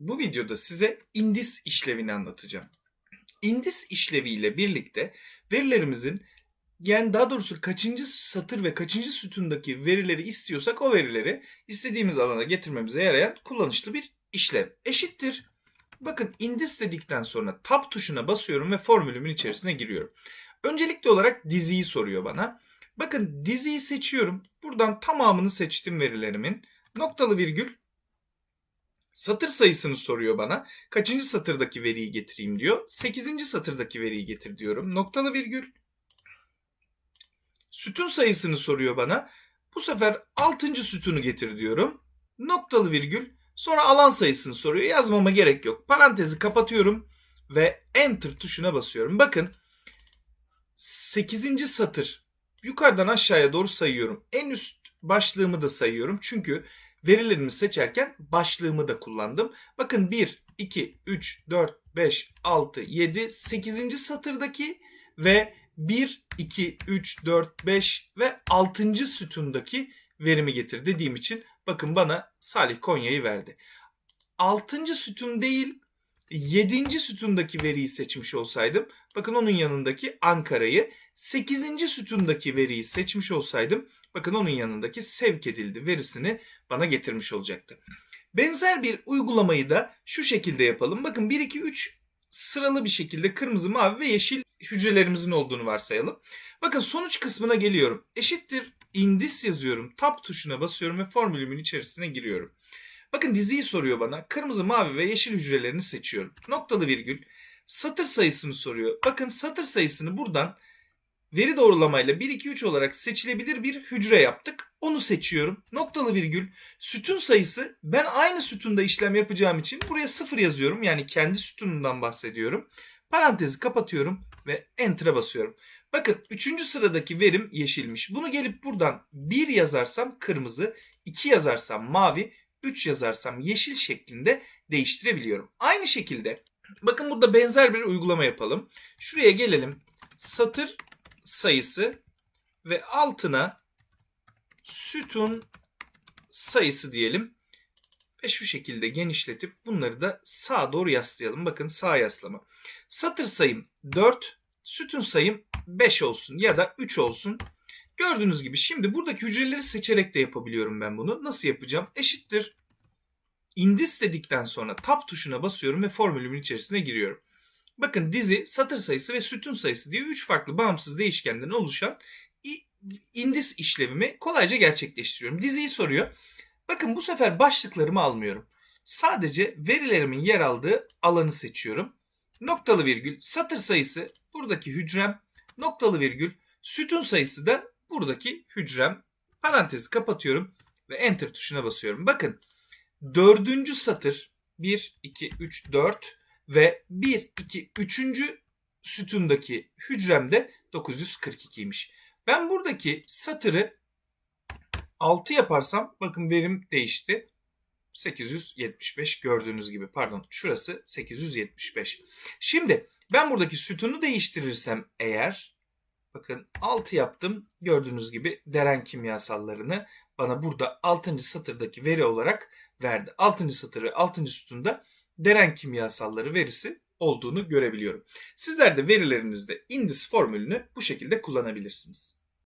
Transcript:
Bu videoda size indis işlevini anlatacağım. Indis işleviyle birlikte verilerimizin yani daha doğrusu kaçıncı satır ve kaçıncı sütundaki verileri istiyorsak o verileri istediğimiz alana getirmemize yarayan kullanışlı bir işlev. Eşittir. Bakın indis dedikten sonra tab tuşuna basıyorum ve formülümün içerisine giriyorum. Öncelikli olarak diziyi soruyor bana. Bakın diziyi seçiyorum. Buradan tamamını seçtim verilerimin. Noktalı virgül satır sayısını soruyor bana. Kaçıncı satırdaki veriyi getireyim diyor. 8. satırdaki veriyi getir diyorum. Noktalı virgül. Sütun sayısını soruyor bana. Bu sefer 6. sütunu getir diyorum. Noktalı virgül. Sonra alan sayısını soruyor. Yazmama gerek yok. Parantezi kapatıyorum ve enter tuşuna basıyorum. Bakın 8. satır yukarıdan aşağıya doğru sayıyorum. En üst başlığımı da sayıyorum. Çünkü verilerimi seçerken başlığımı da kullandım. Bakın 1, 2, 3, 4, 5, 6, 7, 8. satırdaki ve 1, 2, 3, 4, 5 ve 6. sütundaki verimi getir dediğim için bakın bana Salih Konya'yı verdi. 6. sütun değil 7. sütundaki veriyi seçmiş olsaydım bakın onun yanındaki Ankara'yı 8. sütundaki veriyi seçmiş olsaydım bakın onun yanındaki sevk edildi verisini bana getirmiş olacaktı. Benzer bir uygulamayı da şu şekilde yapalım. Bakın 1 2 3 sıralı bir şekilde kırmızı, mavi ve yeşil hücrelerimizin olduğunu varsayalım. Bakın sonuç kısmına geliyorum. Eşittir indis yazıyorum. Tab tuşuna basıyorum ve formülümün içerisine giriyorum. Bakın diziyi soruyor bana. Kırmızı, mavi ve yeşil hücrelerini seçiyorum. Noktalı virgül. Satır sayısını soruyor. Bakın satır sayısını buradan veri doğrulamayla 1, 2, 3 olarak seçilebilir bir hücre yaptık. Onu seçiyorum. Noktalı virgül. Sütun sayısı ben aynı sütunda işlem yapacağım için buraya 0 yazıyorum. Yani kendi sütunundan bahsediyorum. Parantezi kapatıyorum ve enter'a basıyorum. Bakın 3. sıradaki verim yeşilmiş. Bunu gelip buradan 1 yazarsam kırmızı, 2 yazarsam mavi, 3 yazarsam yeşil şeklinde değiştirebiliyorum. Aynı şekilde bakın burada benzer bir uygulama yapalım. Şuraya gelelim. Satır sayısı ve altına sütun sayısı diyelim. Ve şu şekilde genişletip bunları da sağa doğru yaslayalım. Bakın sağ yaslama. Satır sayım 4, sütun sayım 5 olsun ya da 3 olsun. Gördüğünüz gibi şimdi buradaki hücreleri seçerek de yapabiliyorum ben bunu. Nasıl yapacağım? Eşittir. Indis dedikten sonra tab tuşuna basıyorum ve formülümün içerisine giriyorum. Bakın dizi, satır sayısı ve sütun sayısı diye 3 farklı bağımsız değişkenden oluşan indis işlevimi kolayca gerçekleştiriyorum. Diziyi soruyor. Bakın bu sefer başlıklarımı almıyorum. Sadece verilerimin yer aldığı alanı seçiyorum. Noktalı virgül satır sayısı buradaki hücrem. Noktalı virgül sütun sayısı da buradaki hücrem. Parantezi kapatıyorum ve enter tuşuna basıyorum. Bakın dördüncü satır 1, 2, 3, 4 ve 1, 2, 3. sütundaki hücremde 942'ymiş. Ben buradaki satırı 6 yaparsam bakın verim değişti. 875 gördüğünüz gibi pardon şurası 875. Şimdi ben buradaki sütunu değiştirirsem eğer bakın 6 yaptım gördüğünüz gibi deren kimyasallarını bana burada 6. satırdaki veri olarak verdi. 6. satırı 6. sütunda deren kimyasalları verisi olduğunu görebiliyorum. Sizler de verilerinizde indis formülünü bu şekilde kullanabilirsiniz.